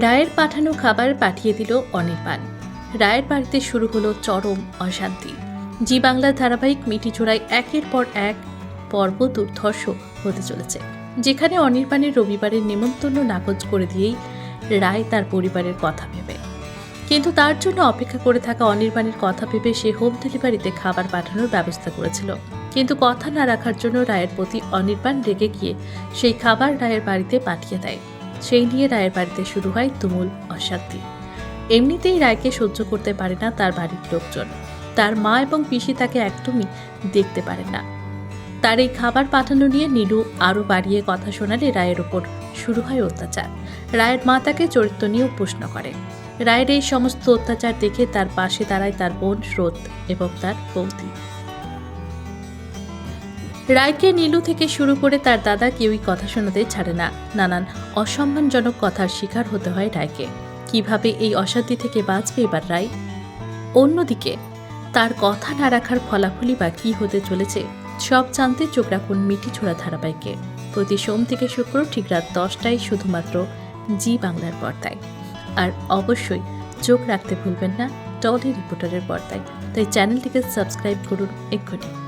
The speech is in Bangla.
রায়ের পাঠানো খাবার পাঠিয়ে দিল অনির্বাণ। রায়ের বাড়িতে শুরু হলো চরম অশান্তি। জি বাংলার ধারাবাহিক মিটিচোড়ায় একের পর এক পর্ব দুর্ধর্ষ হতে চলেছে। যেখানে অনির্বাণের রবিবারের নেমন্তন্ন নাকচ করে দিয়েই রায় তার পরিবারের কথা ভেবে। কিন্তু তার জন্য অপেক্ষা করে থাকা অনির্বাণের কথা ভেবে সে হোম ডেলিভারিতে খাবার পাঠানোর ব্যবস্থা করেছিল। কিন্তু কথা না রাখার জন্য রায়ের প্রতি অনির্বাণ রেগে গিয়ে সেই খাবার রায়ের বাড়িতে পাঠিয়ে দেয়। সেই নিয়ে রায়ের বাড়িতে শুরু হয় তুমুল অশান্তি। এমনিতেই রায়কে সহ্য করতে পারে না তার বাড়ির লোকজন। তার মা এবং পিসি তাকে একদমই দেখতে পারেন না। তার এই খাবার পাঠানো নিয়ে নীলু আরও বাড়িয়ে কথা শোনালে রায়ের ওপর শুরু হয় অত্যাচার। রায়ের মা তাকে চরিত্র নিয়েও প্রশ্ন করে। রায়ের এই সমস্ত অত্যাচার দেখে তার পাশে দাঁড়ায় তার বোন স্রোত এবং তার বৌদি। রায়কে নীলু থেকে শুরু করে তার দাদা কেউই কথা শোনাতে ছাড়ে না। নানান অসম্মানজনক কথার শিকার হতে হয় রায়কে। কীভাবে এই অশান্তি থেকে বাঁচবে এবার রায়? অন্যদিকে, তার কথা না রাখার ফলাফলই বা কী হতে চলেছে, সব জানতে চোখ রাখুন মিটি ছোড়া ধারাবাহিকে। প্রতি সোম থেকে শুক্র ঠিক রাত দশটায় শুধুমাত্র জি বাংলার পর্দায়। আর অবশ্যই চোখ রাখতে ভুলবেন না টলি রিপোর্টারের পর্দায়। তাই চ্যানেলটিকে সাবস্ক্রাইব করুন এক্ষুনি।